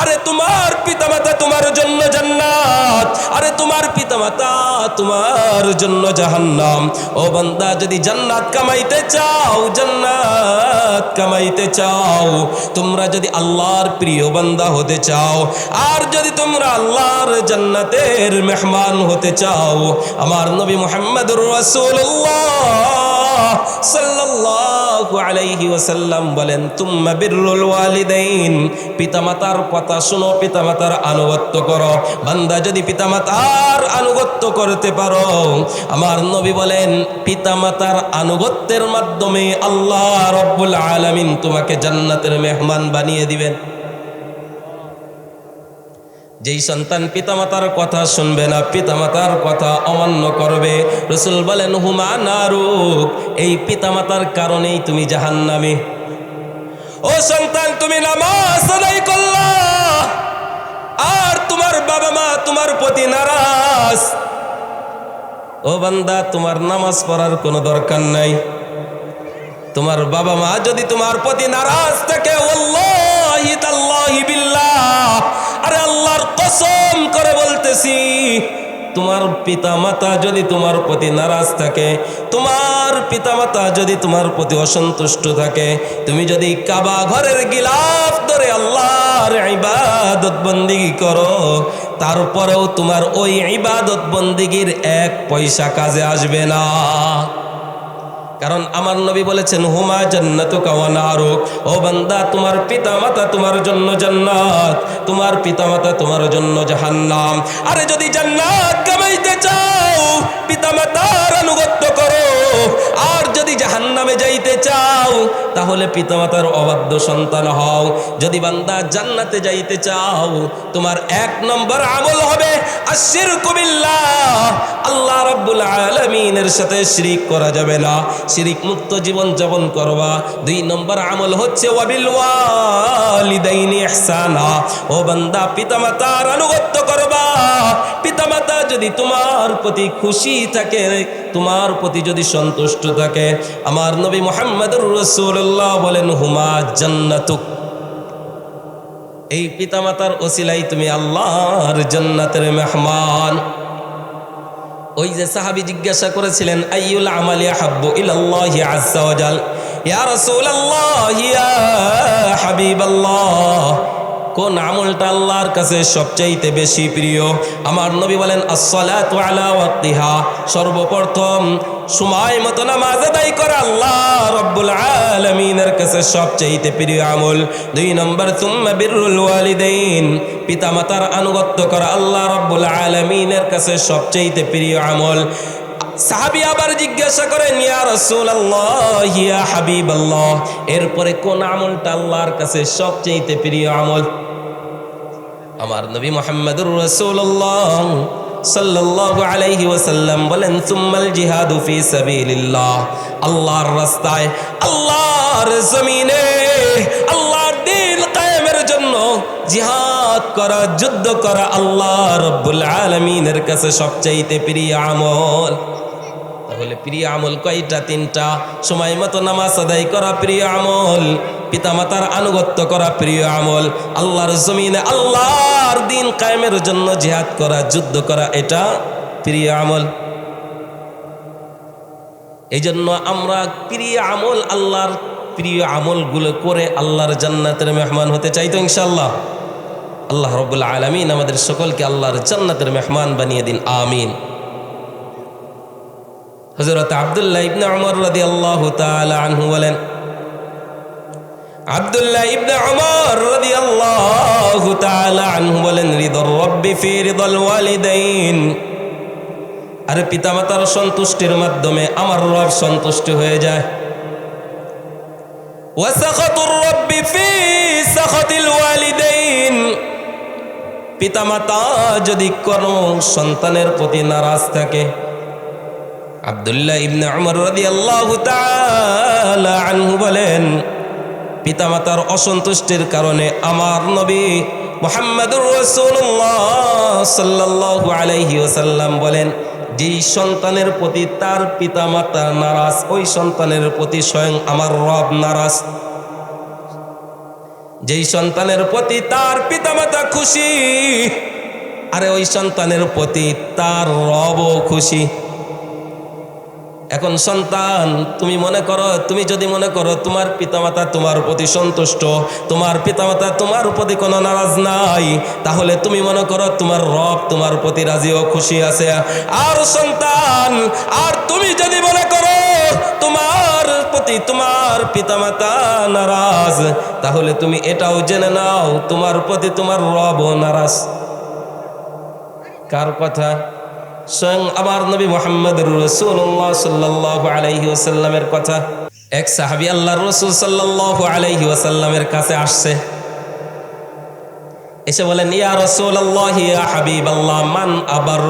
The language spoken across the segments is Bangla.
আরে তোমার পিতামাতা তোমার জন্য জান্নাত। আরে তোমার পিতামাতা তোমার জন্য জাহান্নাম। ও বান্দা, যদি জান্নাত কামাইতে চাও, জান্নাত কামাইতে চাও, তোমরা যদি আল্লাহর প্রিয় বান্দা হতে চাও, আর যদি তোমরা আল্লাহর জান্নাতের মেহমান হতে চাও, আমার নবী মুহাম্মদুর রাসূলুল্লাহ সাল্লাল্লাহু বলেন পিতামাতার কথা শুনো, পিতামাতার আনুগত্য করো। বান্দা যদি পিতামাতার আনুগত্য করতে পারো, আমার নবী বলেন, পিতামাতার আনুগত্যের মাধ্যমে আল্লাহ রব্বুল আলামিন তোমাকে জান্নাতের মেহমান বানিয়ে দিবেন। যেই সন্তান পিতামাতার কথা শুনবে না, পিতামাতার কথা অমান্য করবে। রসুল বলেন, হুমা নারুক, এই পিতামাতার কারণেই তুমি জাহান্নামে। ও সন্তান, তুমি নামাজ আর তোমার বাবা মা তোমার প্রতি নারাজ। ও বান্দা, তোমার নামাজ পড়ার কোনো দরকার নাই। তোমার বাবা মা যদি তোমার প্রতি নারাজ থাকে তোমার পিতা মাতা যদি তোমার প্রতি নারাজ থাকে, তোমার পিতা মাতা যদি তোমার প্রতি অসন্তুষ্ট থাকে, তুমি যদি কাবা ঘরের গিলাফ ধরে আল্লাহর ইবাদত বন্দিগি করো, তারপরেও তোমার ওই ইবাদত বন্দিগির এক পয়সা কাজে আসবে না। কারণ আমার নবী বলেছেন, হুমা জান্নাতু কাওয়ানারুক ও বান্দা, তোমার পিতামাতা তোমার জন্য জান্নাত, তোমার পিতামাতা তোমার জন্য জাহান্নাম। আরে যদি জান্নাত কামাইতে চাও, পিতামাতার আনুগত্য করো। আর যদি জাহান্নামে যাইতে চাও, তাহলে পিতামাতার অবাধ্য সন্তান হও। যদি বান্দা জান্নাতে যাইতে চাও, তোমার এক নম্বর আমল হবে আশির কুবিল্লাহ আল্লাহ রাব্বুল আলামিনের সাথে শিরিক করা যাবে না। শিরিক মুক্ত জীবন যাপন করবা। দুই নম্বর আমল হচ্ছে ওয়াবিল ওয়ালিদাইনি ইহসানা। ও বান্দা, পিতামাতার আনুগত্য করবা। পিতামাতা যদি তোমার প্রতি খুশি থাকে, তোমার প্রতি যদি সন্তুষ্ট থাকে, আমার নবী মুহাম্মদুর রাসূলুল্লাহ বলেন, হুমা জান্নাতুক। এই পিতামাতার ওসিলাই তুমি আল্লাহর জান্নাতের মেহমান। ওই যে সাহাবি জিজ্ঞাসা করেছিলেন আইউল আমালি হাব্বু ইলাল্লাহি আজ্জা ওয়াজাল? ইয়া রাসূলুল্লাহ, ইয়া হাবিবাল্লাহ। কোন আমলটা আল্লাহর কাছে সবচাইতে বেশি প্রিয়? আমার নবী বলেন, আসসালাতু আলা সর্বপ্রথম, সময় মতো নামাজ আদায় করা আল্লাহ রব্বুল আলমিনের কাছে সবচাইতে প্রিয় আমল। দুই নম্বর তুম্মা বিররুল ওয়ালিদাইন। পিতামাতার আনুগত্য করা আল্লাহ রব্বুল আলামিনের কাছে সবচাইতে প্রিয় আমল। সাহাবি আবার জিজ্ঞাসা করেন, ইয়া রাসূলুল্লাহ, ইয়া হাবিবাল্লাহ, এরপরে কোন আমলটা আল্লাহর কাছে সবচেয়ে প্রিয় আমল? আমার নবী মুহাম্মদুর রাসূলুল্লাহ সাল্লাল্লাহু আলাইহি ওয়াসাল্লাম বলেন, সুম্মাল জিহাদু ফি সাবিলিল্লাহ, আল্লাহর রাস্তায় আল্লাহর জমিনে আল্লাহর দিন কায়েমের জন্য জিহাদ করা, যুদ্ধ করা আল্লাহ রব্বুল আলামিনের কাছে সবচাইতে প্রিয় আমল। তাহলে প্রিয় আমল কয়টা? তিনটা। সময় মতো নামাজ আদায় করা প্রিয় আমল। পিতামাতার আনুগত্য করা প্রিয় আমল। আল্লাহর জমিনে আল্লাহর দিন কায়েমের জন্য জিহাদ করা, যুদ্ধ করা, এটা প্রিয় আমল। এই জন্য আমরা প্রিয় আমল আল্লাহর প্রিয় আমলগুলো করে আল্লাহর জান্নাতের মেহমান হতে চাই তো ইনশাল্লাহ আল্লাহ রবুল্লা আলমিন আমাদের সকলকে আল্লাহর জান্নাতের মেহমান বানিয়ে দিন, আমিন। হজরত আবদুল্লাহ ইবনে আমর রাদি আল্লাহ আনহু বলেন, আবদুল্লাহ ইবনে আমর রাদি আল্লাহ আনহু বলেন হৃদর রব্বি ফি হৃদল ওয়ালিদাইন। আর পিতামাতার সন্তুষ্টির মাধ্যমে আমার রব সন্তুষ্ট হয়ে যায়। ওয়াসাখাতুর রব্বি ফি সাখাতিল ওয়ালিদাইন। পিতামাতা যদি কোনো সন্তানের প্রতি নারাজ থাকে আবদুল্লাহ ইবনে আমর রাদিয়াল্লাহু তাআলা আনহু বলেন, পিতামাতার অসন্তুষ্টির কারণে আমার নবী মোহাম্মদুর রাসূলুল্লাহ সাল্লাল্লাহু আলাইহি ওয়াসাল্লাম বলেন, যেই সন্তানের প্রতি তার পিতামাতা নারাজ, ওই সন্তানের প্রতি স্বয়ং আমার রব নারাজ। যেই সন্তানের প্রতি তার পিতামাতা খুশি, আরে ওই সন্তানের প্রতি তার রবও খুশি। এখন সন্তান, তুমি মনে করো, তুমি যদি মনে করো তোমার পিতামাতা তোমার প্রতি সন্তুষ্ট, তোমার পিতামাতা তোমার প্রতি কোনো নারাজ নাই, তাহলে তুমি মনে করো তোমার রব তোমার প্রতি রাজি ও খুশি আছে। আর সন্তান, আর তুমি যদি মনে করো তোমার প্রতি তোমার পিতামাতা নারাজ, তাহলে তুমি এটাও জেনে নাও, তোমার প্রতি তোমার রবও নারাজ। কার কথা? স্বয়ং আমার নবী মোহাম্মদ রসুল্লাহ সাল্লাহ আলাইহি ওসাল্লামের কথা। এক সাহাবি আল্লাহ রসুল সাল্লাহ আলাইহি ওসাল্লামের কাছে আসছে। এসে বলেন, ইয়া রসুল আল্লাহ ইয়া হাবিব আল্লাহ মান আবার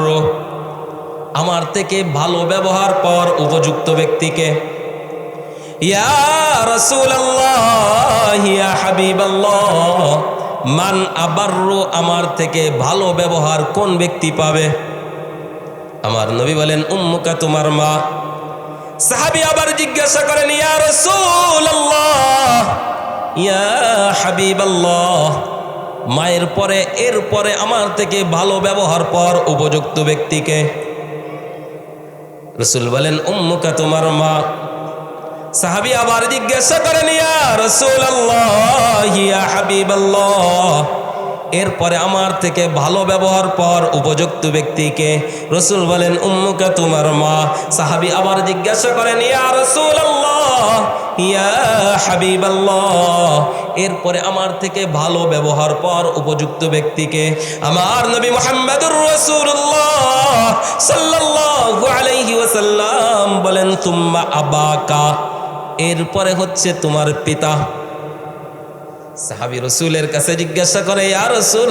আমার থেকে ভালো ব্যবহার পর উপযুক্ত ব্যক্তিকে। ইয়া রসুল আল্লাহ হাবিব আল্লাহ মান আবার আমার থেকে ভালো ব্যবহার কোন ব্যক্তি পাবে? আমার নবী বলেন, উম্মুকা তোমার মা। সাহাবি আবার জিজ্ঞাসা করেন, ইয়া রাসূলুল্লাহ? ইয়া হাবিবাল্লাহ। মায়ের পরে, এর পরে আমার থেকে ভালো ব্যবহার পর উপযুক্ত ব্যক্তিকে? রসুল বলেন, উম্মুকা তোমার মা। সাহাবি আবার জিজ্ঞাসা করেন, ইয়া রাসূলুল্লাহ? ইয়া হাবিবাল্লাহ। এরপরে আমার থেকে ভালো ব্যবহার পর উপযুক্ত ব্যক্তিকে রসুল বলেন, উম্মুকা তোমার মা। সাহাবি আবার জিজ্ঞাসা করেন, ইয়া রসুল ইয়া এরপরে আমার থেকে ভালো ব্যবহার পর উপযুক্ত ব্যক্তিকে আমার নবী মোহাম্মদুর রসুল্লাহ বলেন, তুম্মা আবাকা। এরপরে হচ্ছে তোমার পিতা। সাহাবি রসুলের কাছে জিজ্ঞাসা করে, ইয়া রসুল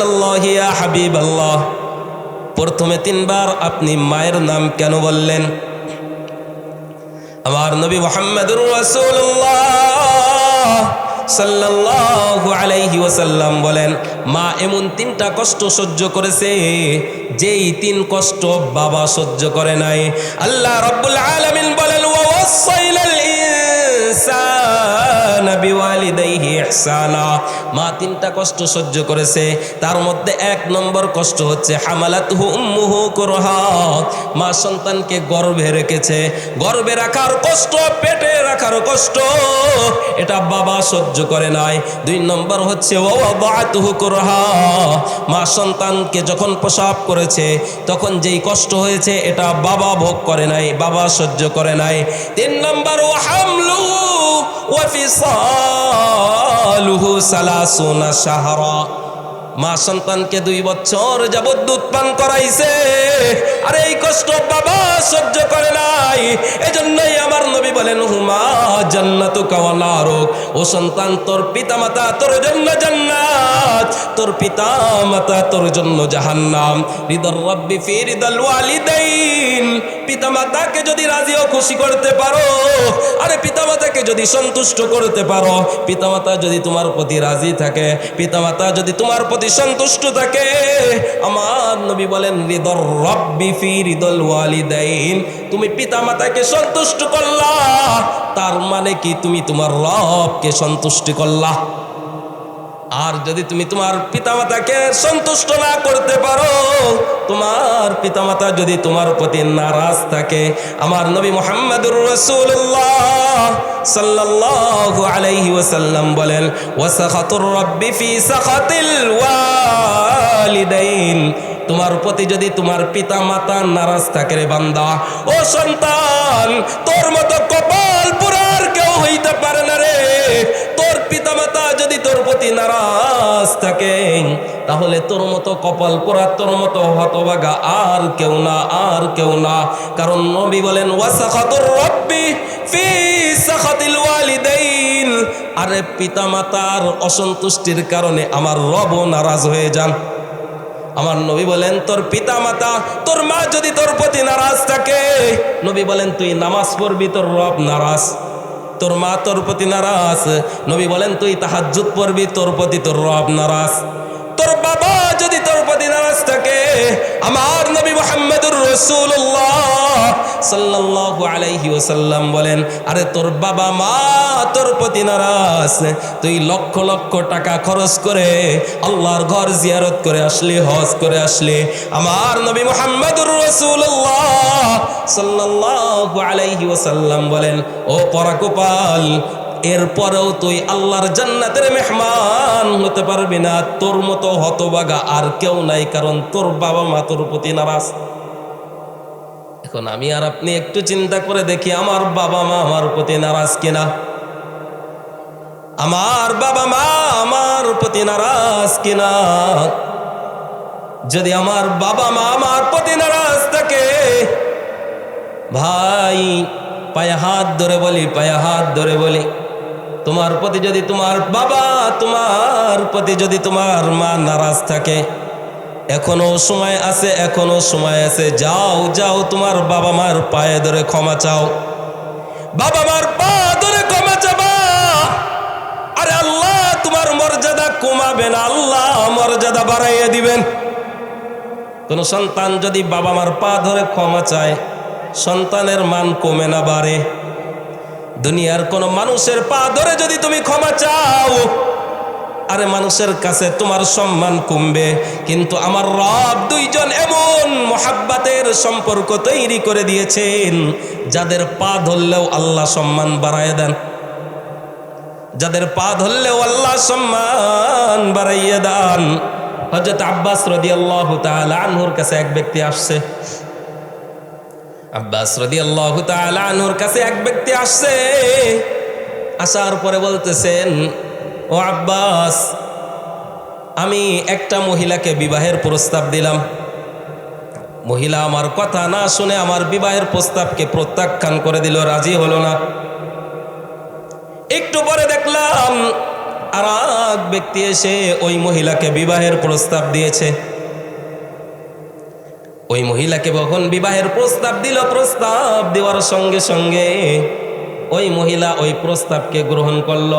হাবিব আল্লাহ প্রথমে তিনবার আপনি মায়ের নাম কেন বললেন? আমার নবী মোহাম্মদুর রাসূলুল্লাহ সাল্লাল্লাহু আলাইহি ওয়াসাল্লাম বলেন, মা এমন তিনটা কষ্ট সহ্য করেছে, যেই তিন কষ্ট বাবা সহ্য করে নাই। আল্লাহ রাব্বুল আলামিন বলেন, ওয়া ইনসানা। মা তিনটা কষ্ট সহ্য করেছে, তার মধ্যে এক নম্বর কষ্ট হচ্ছে কুরহা। মা সন্তানকে গর্ভে রেখেছে, গর্ভে রাখার কষ্ট, পেটে রাখার কষ্ট, এটা বাবা সহ্য করে নাই। দুই নম্বর হচ্ছে মা সন্তানকে যখন প্রসাব করেছে, তখন যেই কষ্ট হয়েছে, এটা বাবা ভোগ করে নাই, বাবা সহ্য করে নাই। তিন নম্বর ও হামলুহু ওয়া ফিসালুহু সালাসুনা শাহরা মা সন্তানকে দুই বছর যাবৎ দুধ পান করাইছে। আর এই কষ্ট বাবা সহ্য করে নাই। এজন্যই আমার নবী বলেন, হুমা জান্নাত কাওয়ালারক ও সন্তান, তোর পিতা মাতা তোর জন্য জান্নাত। তোর পিতা মাতা তোর জন্য জাহান্নাম। হৃদর রব্বি ফি হৃদল ওয়ালিদাইন। পিতা মাতাকে যদি রাজি ও খুশি করতে পারো, আরে পিতা মাতাকে যদি সন্তুষ্ট করতে পারো পিতা মাতা যদি তোমার প্রতি রাজি থাকে পিতা মাতা যদি তোমার প্রতি সন্তুষ্ট থাকে, আমার নবী বলেন হৃদর রব্বি ফি হৃদল ওয়ালিদাইন। সন্তুষ্ট করলা, তার মানে কি তুমি তোমার রবকে সন্তুষ্টি করলা? আর যদি তুমি তোমার পিতামাতাকে সন্তুষ্ট না করতে পারো, তোমার পিতামাতা যদি তোমার প্রতি নারাজ থাকে, আমার নবী মোহাম্মদুর রসুল্লাহ সাল্লাল্লাহু আলাইহি ওয়াসাল্লাম বলেন, ওয়াসাখাতুর রব্বি ফি সাখাতিল ওয়ালিদাইন। তোমার প্রতি যদি তোমার পিতা মাতা নারাজ থাকে রে বান্দা, ও সন্তান, তোর মতো কপাল পুরার কেউ হইতে পারে না রে। তোর পিতা মাতা যদি তোর প্রতি নারাজ থাকে, তাহলে তোর মতো কপাল পোড়া, তোর মতো হতবাগা আর কেউ না, আর কেউ না। কারণ নবী বলেন, ওয়াসাখাতুর রব্বি ফি সাখাতিল ওয়ালিদাইন। আরে পিতা মাতার অসন্তুষ্টির কারণে আমার রব নারাজ হয়ে যান। আমার নবী বলেন, তোর পিতা মাতা তোর মা যদি তোর প্রতি নারাজ থাকে, নবী বলেন, তুই নামাজ পড়বি, তোর রব নারাজ। তোর মা তোর প্রতি নারাজ। নবী বলেন, তুই তাহাজ্জুদ পড়বি, তোর প্রতি তোর রব নারাজ। তোর বাবা যদি তোর প্রতি নারাজ থাকে, আমার নবী মোহাম্মদুর রসুল্লাহ সাল্লাল্লাহু আলাইহি ওসাল্লাম বলেন, আরে তোর বাবা মা তোর প্রতি নারাজ। তুই লক্ষ লক্ষ টাকা খরচ করে আল্লাহর ঘর জিয়ারত করে আসলি, হজ করে আসলি। আমার নবী মোহাম্মদুর রসুল্লাহ সাল্লাল্লাহু আলাইহি ওসাল্লাম বলেন, ও পরাকোপাল এরপরেও তুই আল্লাহর জান্নাতের মেহমান হতে পারবি না। তোর মতো হতবাগা আর কেউ নাই, কারণ তোর বাবা মা তোর প্রতি নারাজ। এখন আমি আর আপনি একটু চিন্তা করে দেখি, আমার বাবা মা আমার প্রতি নারাজ কিনা? আমার বাবা মা আমার প্রতি নারাজ কিনা? যদি আমার বাবা মা আমার প্রতি নারাজ থাকে, ভাই, পায়ে হাত ধরে বলি, পায়ে হাত ধরে বলি। তোমার প্রতি যদি তোমার বাবা, তোমার প্রতি যদি তোমার মা নারাজ থাকে, এখনও সময় আছে, এখনও সময় আছে, যাও যাও, তোমার বাবা মার পায়ে ধরে ক্ষমা চাও। বাবা মার পা ধরে ক্ষমা চাবা। আরে আল্লাহ, তোমার মর্যাদা কমাবেন আল্লাহ মর্যাদা বাড়াইয়ে দিবেন। কোন সন্তান যদি বাবা মার পা ধরে ক্ষমা চায়, সন্তানের মান কমে না বাড়ে। দুনিয়ার কোন মানুষের পা ধরে যদি তুমি ক্ষমা চাও, আরে মানুষের কাছে তোমার সম্মান কমবে। কিন্তু আমার রব দুইজন এমন মোহাব্বাতের সম্পর্ক তৈরি করে দিয়েছেন, যাদের পা ধরলেও আল্লাহ সম্মান বাড়ায় দেন। যাদের পা ধরলেও আল্লাহ সম্মান বাড়াইয়ে দেন। হজরত আব্বাস রদি আল্লাহ আনহুর কাছে এক ব্যক্তি আসছে। আব্বাস রদি আল্লাহ আনহুর কাছে এক ব্যক্তি আসছে। আসার পরে বলতেছেন, ও আব্বাস, আমি একটা মহিলাকে বিবাহের প্রস্তাব দিলাম। মহিলা আমার কথা না শুনে আমার বিবাহের প্রস্তাবকে প্রত্যাখ্যান করে দিল, রাজি হলো না। একটু পরে দেখলাম আর এক ব্যক্তি এসে ওই মহিলাকে বিবাহের প্রস্তাব দিয়েছে। ওই মহিলাকে যখন বিবাহের প্রস্তাব দিল, প্রস্তাব দেওয়ার সঙ্গে সঙ্গে ওই মহিলা ওই প্রস্তাবকে গ্রহণ করল।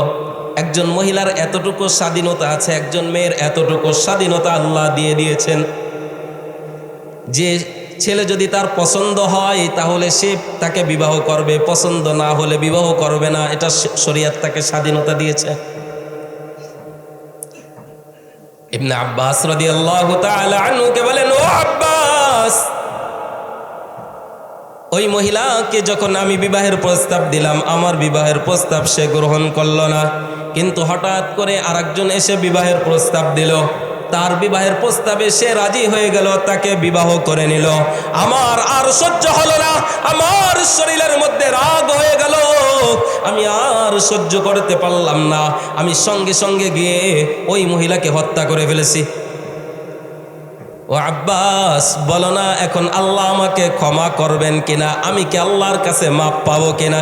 একজন মহিলার এতটুকু স্বাধীনতা আছে, একজন মেয়ের এতটুকু স্বাধীনতা আল্লাহ দিয়ে দিয়েছেন। যে ছেলে যদি তার পছন্দ হয়, তাহলে সে তাকে বিবাহ করবে, পছন্দ না হলে বিবাহ করবে না, এটা শরিয়াত তাকে স্বাধীনতা দিয়েছে। ইবনে আব্বাস রাদিয়াল্লাহু তাআলা আনহুকে বলেন, ও আব্বাস ওই মহিলাকে যখন আমি বিবাহের প্রস্তাব দিলাম, আমার বিবাহের প্রস্তাব সে গ্রহণ করল না। কিন্তু হঠাৎ করে আরেকজন এসে বিবাহের প্রস্তাব দিল। তার বিবাহের প্রস্তাবে সে রাজি হয়ে গেল, তাকে বিবাহ করে নিল। আমার আর সহ্য হলো না, আমার শরীরের মধ্যে রাগ হয়ে গেল। আমি আর সহ্য করতে পারলাম না। আমি সঙ্গে সঙ্গে গিয়ে ওই মহিলাকে হত্যা করে ফেলেছি। ও আব্বাস, বলো না, এখন আল্লাহ আমাকে ক্ষমা করবেন কিনা? আমি কি আল্লাহর কাছে মাপ পাবো কিনা?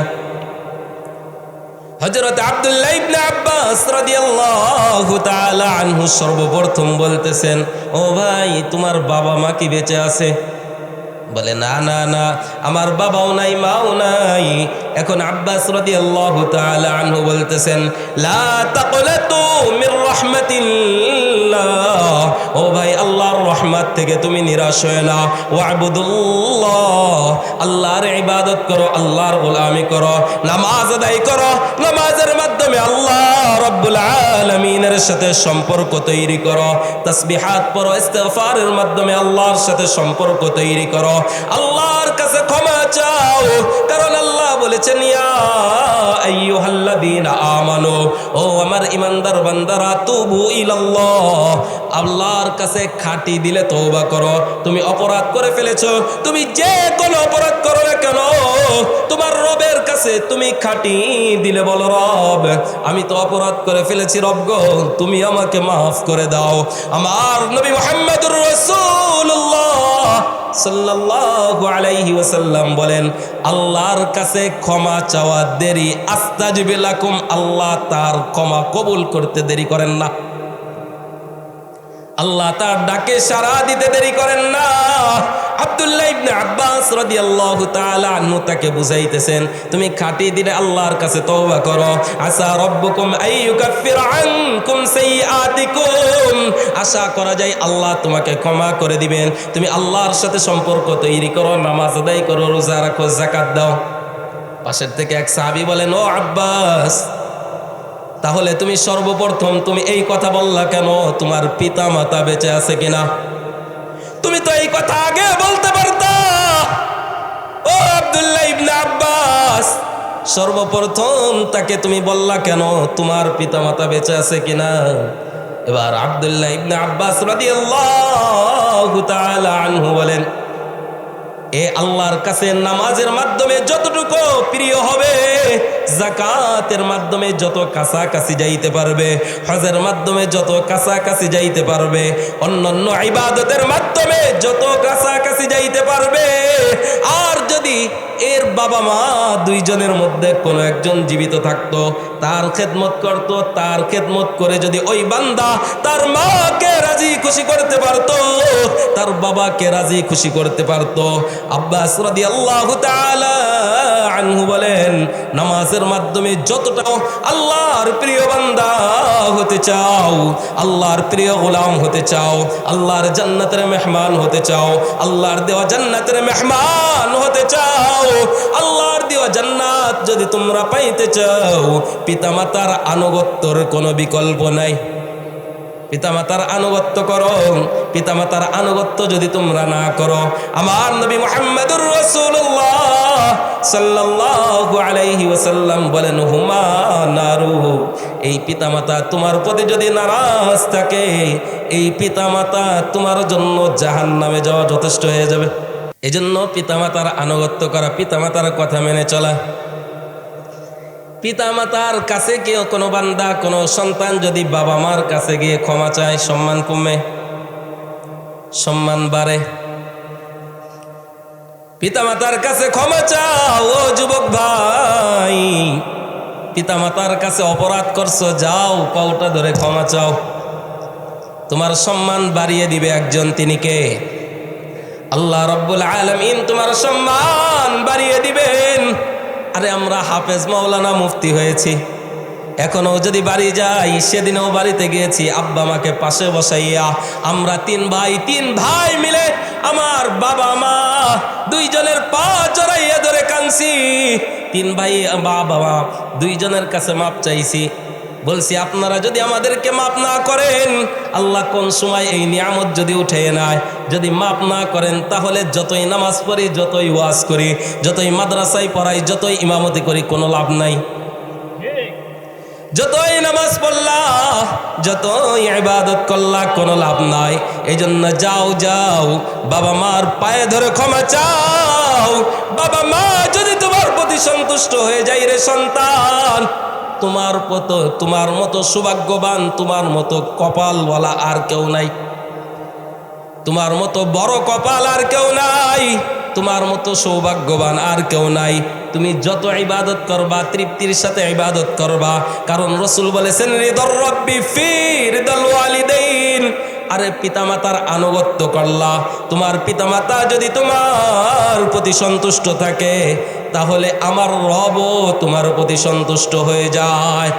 হজরত আব্দুল্লাহ ইবনে আব্বাস রাদিয়াল্লাহু তাআলা আনহু সর্বপ্রথম বলতেছেন, ও ভাই, তোমার বাবা মা কি বেঁচে আছে? বলে, না না না, আমার বাবাও নাই, মাও নাই। এখন আব্বাস রাদিয়াল্লাহু তাআলা আনহু বলতেছেন ও ভাই, আল্লাহর রহমত থেকে তুমি নিরাশ হয়ে না ওয়াবুদুল্লাহ, আল্লাহর ইবাদত করো, আল্লাহর গোলামি করো, নামাজ আদায় করো। নামাজের মাধ্যমে আল্লাহ রব্বুল আলামিনের সাথে সম্পর্ক তৈরি করো। তাসবিহাত পড়ো, ইস্তেগফারের মাধ্যমে আল্লাহর সাথে সম্পর্ক তৈরি করো। আল্লাহর কাছে ক্ষমা চাও। কারণ আল্লাহ বলেছেন আমানু, ও আমার ইমানদার বান্দারা, তুবু আল্লাহর কাছে খাটি দিলে তওবা করো। তুমি অপরাধ করে তুমি যে কোনো অপরাধ করো না কেন? তোমার রবের কাছে তুমি খাটি দিলে বলো, রব, আমি তো অপরাধ করে ফেলেছি, রব গো, তুমি আমাকে মাফ করে দাও। আমার নবী মুহাম্মদুর রাসূলুল্লাহ সাল্লাল্লাহু আলাইহি ওয়াসাল্লাম বলেন, আল্লাহর কাছে ক্ষমা চাওয়া দেরি। আস্তাজবিলাকুম আল্লাহ তার ক্ষমা কবুল করতে দেরি করেন না। আল্লাহ তার ডাকে সারা দিতে দেরি করেন না। আব্দুল্লাহ ইবনে আব্বাস রাদিয়াল্লাহু তাআলা আনহু তাকে বুঝাইতেছেন, তুমি খাঁটি দিলে আল্লাহর কাছে তওবা করো। আসা রব্বুকুম আইয়ুকাফির আনকুম সাইয়্যাতিকুম। আশা করা যায় আল্লাহ তোমাকে ক্ষমা করে দিবেন। তুমি আল্লাহর সাথে সম্পর্ক তৈরি করো, নামাজ আদায় করো, রোজা রাখো, যাকাত দাও। পাশের থেকে এক সাহাবী বলেন, ও আব্বাস, তাহলে তুমি সর্বপ্রথম তুমি এই কথা বললা কেন? তোমার পিতা মাতা বেঁচে আছে কিনা? তো এই কথা আগে বলতে পারতা। ও আবদুল্লাহ ইবনে আব্বাস, সর্বপ্রথম তাকে তুমি বললা কেন, তোমার পিতা মাতা বেঁচে আছে কিনা? এবার আবদুল্লাহ ইবনে আব্বাস রাদিয়াল্লাহু তাআলা আনহু বলেন এ আল্লাহর কাছে নামাজের মাধ্যমে যতটুকু প্রিয় হবে জাকাতের মাধ্যমে যত কাছাকাছি যাইতে পারবে, হজের মাধ্যমে যত কাছাকাছি যাইতে পারবে, অন্যান্য ইবাদতের মাধ্যমে যত কাছাকাছি যাইতে পারবে, আর যদি এর বাবা মা দুইজনের মধ্যে কোনো একজন জীবিত থাকতো তার খেদমত করত, তার খেদমত করে যদি ওই বান্দা তার মাকে রাজি খুশি করতে পারতো, তার বাবাকে রাজি খুশি করতে পারতো। আব্বাস রাদিয়াল্লাহু তাআলা আনহু বলেন, নামাজের মাধ্যমে যতটা আল্লাহর প্রিয় বান্দা হতে চাও, আল্লাহর প্রিয় গোলাম হতে চাও, আল্লাহর জান্নাতের মেহমান হতে চাও, আল্লাহর দেওয়া জান্নাতের মেহমান হতে চাও, আল্লাহর দেওয়া জান্নাত যদি তোমরা পাইতে চাও পিতামাতার আনুগত্যর কোনো বিকল্প নাই। পিতামাতার আনুগত্য করো, পিতামাতার আনুগত্য যদি তোমরা না করো, আমার নবী মুহাম্মদুর রাসূলুল্লাহ সাল্লাল্লাহু আলাইহি ওয়াসাল্লাম বলেন, হুমা নারু। এই পিতামাতা তোমার প্রতি যদি নারাজ থাকে, এই পিতামাতা তোমার জন্য জাহান্নামে যাওয়া যথেষ্ট হয়ে যাবে। এজন্য পিতামাতার আনুগত্য করা, পিতামাতার কথা মেনে চলা। পিতামাতার কাছে কেউ কোনো বান্দা, কোনো সন্তান যদি বাবা মার কাছে গিয়ে ক্ষমা চায়, সম্মান কমে, সম্মান বাড়ে। পিতামাতার কাছে ক্ষমা চাও, ও যুবক ভাই। পিতামাতার কাছে অপরাধ করছ, যাও, পাউটা ধরে ক্ষমা চাও। তোমার সম্মান বাড়িয়ে দিবে একজন, তিনি কে? আল্লাহ রব্বুল আলমিন তোমার সম্মান বাড়িয়ে দিবেন। আরে আমরা হাফেজ মাওলানা মুফতি হয়েছি। এখনও যদি বাড়ি যাই, সেদিনও বাড়িতে গিয়েছি। আব্বা মাকে পাশে বসাইয়া আমরা তিন ভাই তিন ভাই মিলে আমার বাবা মা দুইজনের পা চড়াইয়া ধরে কানছি তিন ভাই, বাবা মা দুইজনের কাছে মাপ চাইছি। বলছি, আপনারা যদি আমাদেরকে মাপ না করেন, আল্লাহ কোন সময় এই নিয়ামত যদি উঠে নেয়? যদি মাপ না করেন, তাহলে যতই নামাজ পড়ি, যতই ওয়াজ করি, যতই মাদ্রাসায় পড়াই, যতই ইমামতি করি, কোনো লাভ নাই। যতই নামাজ পড়লা যতই ইবাদত করলা কোনো লাভ নাই। এই জন্য যাও যাও, বাবা মার পায়ে ধরে ক্ষমা চাও। বাবা মা, যদি তোমার প্রতি সন্তুষ্ট হয়ে যাই রে সন্তান তোমার মতো তোমার মতো সৌভাগ্যবান, তোমার মতো কপালওয়ালা আর কেউ নাই। তোমার মতো বড় কপাল আর কেউ নাই, তোমার মতো সৌভাগ্যবান আর কেউ নাই। তুমি যত ইবাদত করবা, তৃপ্তির সাথে ইবাদত করবা। কারণ রসুল বলেছেন হৃদর রব্বি ফি হৃদল আরে পিতামাতার আনুগত্য করলা। তোমার পিতামাতা যদি তোমার প্রতি সন্তুষ্ট থাকে, তাহলে আমার রব তোমার প্রতি সন্তুষ্ট হয়ে যায়।